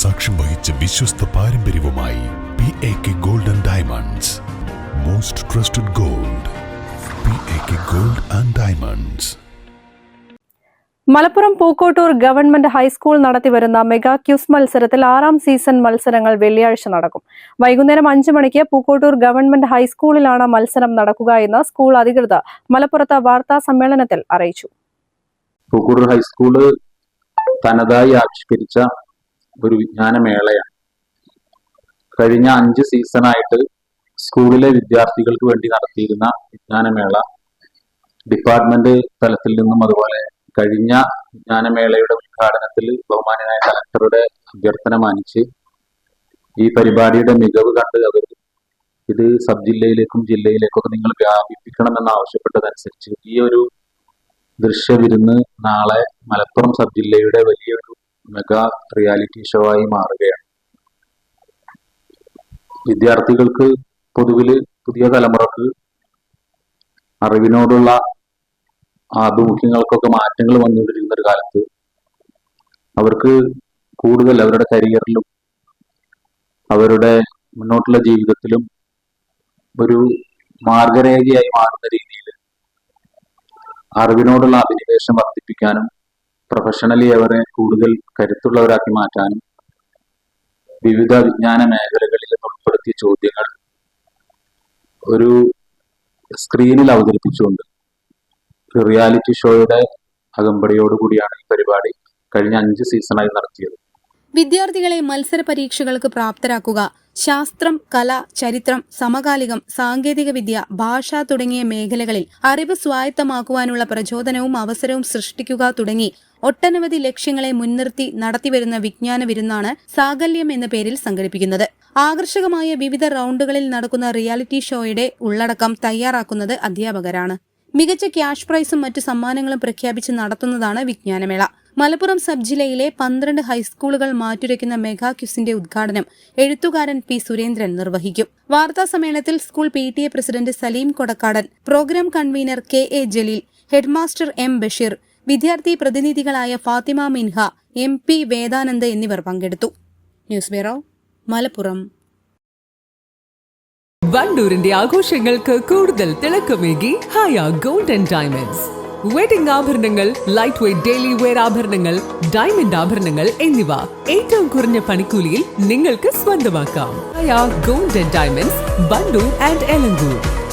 സാക്ഷ്യം വഹിച്ച വിശ്വസ്ത പാരമ്പര്യവുമായി P A K gold and diamonds most trusted gold P A K gold and diamonds Malappuram Pookkottur government high school നടത്തിവരുന്ന mega quiz മത്സരത്തിൽ ആറാം season മത്സരങ്ങൾ വെള്ളിയാഴ്ച നടക്കും. വൈകുന്നേരം അഞ്ചു മണിക്ക് പൂക്കോട്ടൂർ ഗവൺമെന്റ് ഹൈസ്കൂളിലാണ് മത്സരം നടക്കുക എന്ന് സ്കൂൾ അധികൃതർ മലപ്പുറത്ത് വാർത്താ സമ്മേളനത്തിൽ അറിയിച്ചു. പൂക്കോട്ടൂർ ഹൈസ്കൂൾ തനതായി ആവിഷ്കരിച്ച ഒരു വിജ്ഞാനമേളയാണ്. കഴിഞ്ഞ അഞ്ച് സീസണായിട്ട് സ്കൂളിലെ വിദ്യാർത്ഥികൾക്ക് വേണ്ടി നടത്തിയിരുന്ന വിജ്ഞാനമേള ഡിപ്പാർട്ട്മെന്റ് തലത്തിൽ നിന്നും അതുപോലെ കഴിഞ്ഞ വിജ്ഞാനമേളയുടെ ഉദ്ഘാടനത്തിൽ ബഹുമാനായ കലക്ടറുടെ അഭ്യർത്ഥന മാനിച്ച് ഈ പരിപാടിയുടെ മികവ് കണ്ട് അവർ ഇത് സബ് ജില്ലയിലേക്കും ജില്ലയിലേക്കൊക്കെ നിങ്ങൾ വ്യാപിപ്പിക്കണമെന്ന് ആവശ്യപ്പെട്ടതനുസരിച്ച് ഈ ഒരു ദൃശ്യവിരുന്ന് നാളെ മലപ്പുറം സബ് ജില്ലയുടെ വലിയൊരു മെഗാ റിയാലിറ്റി ഷോ ആയി മാറുകയാണ്. വിദ്യാർത്ഥികൾക്ക് പൊതുവിൽ പുതിയ തലമുറയ്ക്ക് അറിവിനോടുള്ള ആഭിമുഖ്യങ്ങൾക്കൊക്കെ മാറ്റങ്ങൾ വന്നുകൊണ്ടിരിക്കുന്ന ഒരു കാലത്ത് അവർക്ക് കൂടുതൽ അവരുടെ കരിയറിലും അവരുടെ മുന്നോട്ടുള്ള ജീവിതത്തിലും ഒരു മാർഗരേഖയായി മാറുന്ന രീതിയിൽ അറിവിനോടുള്ള അഭിനിവേശം വർദ്ധിപ്പിക്കാനും പ്രൊഫഷണലി അവരെ കൂടുതൽ കരുത്തുള്ളവരാക്കി മാറ്റാനും വിവിധ വിജ്ഞാന മേഖലകളിൽ ഉൾപ്പെടുത്തിയ ചോദ്യങ്ങൾ ഒരു സ്ക്രീനിൽ അവതരിപ്പിച്ചുകൊണ്ട് റിയാലിറ്റി ഷോയുടെ അകമ്പടിയോടുകൂടിയാണ് ഈ പരിപാടി കഴിഞ്ഞ അഞ്ച് സീസണായി നടത്തിയത്. വിദ്യാർത്ഥികളെ മത്സര പരീക്ഷകൾക്ക് പ്രാപ്തരാക്കുക ശാസ്ത്രം കല ചരിത്രം സമകാലികം സാങ്കേതികവിദ്യ ഭാഷ തുടങ്ങിയ മേഖലകളിൽ അറിവ് സ്വായത്തമാക്കുവാനുള്ള പ്രചോദനവും അവസരവും സൃഷ്ടിക്കുക തുടങ്ങി ഒട്ടനവധി ലക്ഷ്യങ്ങളെ മുൻനിർത്തി നടത്തിവരുന്ന വിജ്ഞാന വിരുന്നാണ് സാകല്യം എന്ന പേരിൽ സംഘടിപ്പിക്കുന്നത്. ആകർഷകമായ വിവിധ റൗണ്ടുകളിൽ നടക്കുന്ന റിയാലിറ്റി ഷോയുടെ ഉള്ളടക്കം തയ്യാറാക്കുന്നത് അധ്യാപകരാണ്. മികച്ച ക്യാഷ് പ്രൈസും മറ്റു സമ്മാനങ്ങളും പ്രഖ്യാപിച്ച് നടത്തുന്നതാണ് വിജ്ഞാനമേള. മലപ്പുറം സബ് ജില്ലയിലെ പന്ത്രണ്ട് ഹൈസ്കൂളുകൾ മാറ്റുരയ്ക്കുന്ന മെഗാ ക്യുസിന്റെ ഉദ്ഘാടനം എഴുത്തുകാരൻ പി സുരേന്ദ്രൻ നിർവഹിക്കും. വാർത്താ സമ്മേളനത്തിൽ school P T A president Saleem Kodakkadan programme convener K A Jaleel headmaster M Basheer വിദ്യാർത്ഥി പ്രതിനിധികളായ ഫാത്തിമ മിൻഹ എം പി വേദാനന്ദ് എന്നിവർ പങ്കെടുത്തു. News bureau Malappuram. വണ്ടൂരിന്റെ ആഘോഷങ്ങൾക്ക് കൂടുതൽ തിളക്കമേകി Haya gold and diamonds. Wedding ആഭരണങ്ങൾ ലൈറ്റ് വെയ്റ്റ് ഡെയിലി വെയർ ആഭരണങ്ങൾ ഡയമണ്ട് ആഭരണങ്ങൾ എന്നിവ ഏറ്റവും കുറഞ്ഞ പണിക്കൂലിയിൽ നിങ്ങൾക്ക് സ്വന്തമാക്കാം. Haya gold and diamonds Wandoor and Elankur.